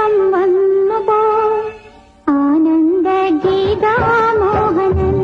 ഒപ്പം വന്നതാ. ആനന്ദ ഗീതാമോഹനൻ